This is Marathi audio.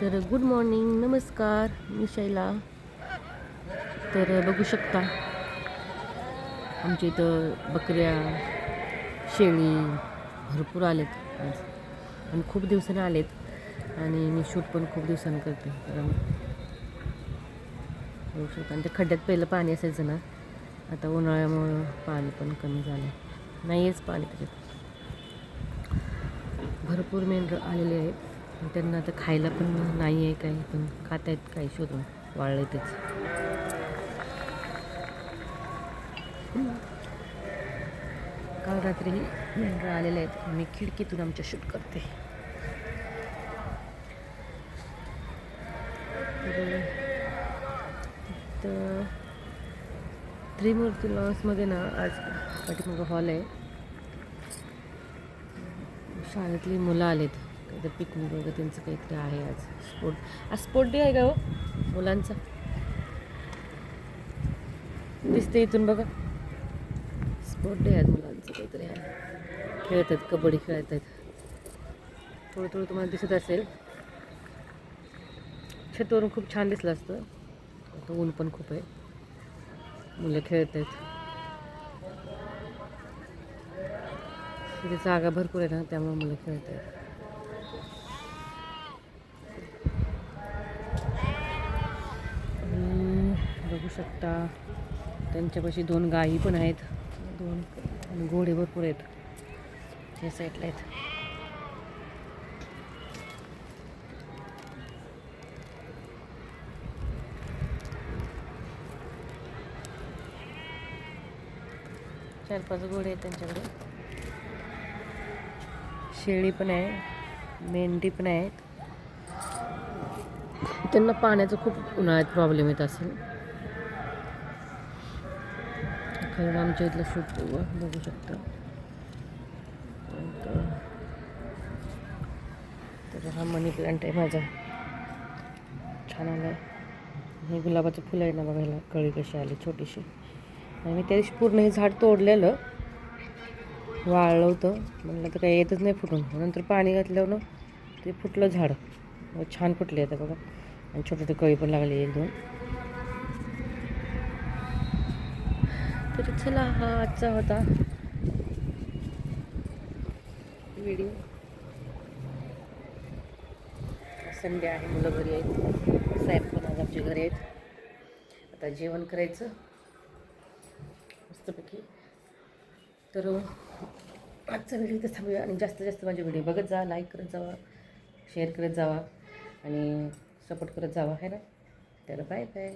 तर गुड मॉर्निंग नमस्कार मी शैला. तर बघू शकता आमच्या इथं बकऱ्या शेळी भरपूर आलेत आज. आणि खूप दिवसाने आलेत. आणि मी शूट पण खूप दिवसांनी करते. कारण बघू शकता. आणि ते खड्ड्यात पहिलं पाणी असायचं ना आता उन्हाळ्यामुळं पाणी पण कमी झालं नाही आहेच पाणी त्याच्यात. भरपूर मेंढरं आलेले आहेत. त्यांना आता खायला पण नाही आहे काही पण खात आहेत काही शोधून. वाळले तेच. काल रात्री मेंढरा आलेले आहेत. मी खिडकीतून आमच्या शूट करते. तर तर त्रिमूर्ती लॉन्समध्ये ना आज पाठीमागं हॉल आहे. शाळेतली मुलं आलेत. काहीतरी पिकनिक वगैरे त्यांचं काहीतरी आहे आज. स्पोर्ट आज स्पोर्ट डे आहे का हो? मुलांचा. दिसते इथून बघा. स्पोर्ट डे आहे मुलांचं काहीतरी आहे. खेळत आहेत कबड्डी खेळत आहेत थोडं थोडं तुम्हाला दिसत असेल. छतवरून खूप छान दिसलं असतं. आता ऊन पण खूप आहे. मुलं खेळत आहेत तिथे जागा भरपूर आहे ना त्यामुळे मुलं खेळत आहेत आणि बघू शकता. त्यांच्यापाशी दोन गायी पण आहेत. दोन घोडे भरपूर आहेत. या साईडला आहेत. चार पाच घोडे आहेत त्यांच्याकडे. शेळी पण आहे. मेंढी पण आहेत. त्यांना पाण्याचा खूप उन्हाळ्यात प्रॉब्लेम येत असेल. खरं आमच्या इथलं शूट बघू शकता. तर- हा मनी प्लांट आहे माझा. छान आला हे गुलाबाचं फुलं आहे ना बघायला कळी कशी आली छोटीशी. आणि मी त्या दिवशी पूर्ण हे झाड तोडलेलं. वाळलं होतं. म्हणलं तर काही येतच नाही फुटून. नंतर पाणी घातल्यावर ना ते फुटलं झाड. छान फुटले आता बघा. आणि छोटे छोटे कळी पण लागले एक दोन तर चला हा आजचा होता. व्हिडिओ संडे आहे मुलं घरी आहेत. साहेब पण आज आमच्या घरी आहेत. आता जेवण करायचं. मस्तपैकी. तर आजचा व्हिडिओ इथं थांबूया आणि जास्तीत जास्त माझे व्हिडिओ बघत जा लाईक करत जावा शेअर करत जावा आणि सपोर्ट करत जावा है ना? तर बाय बाय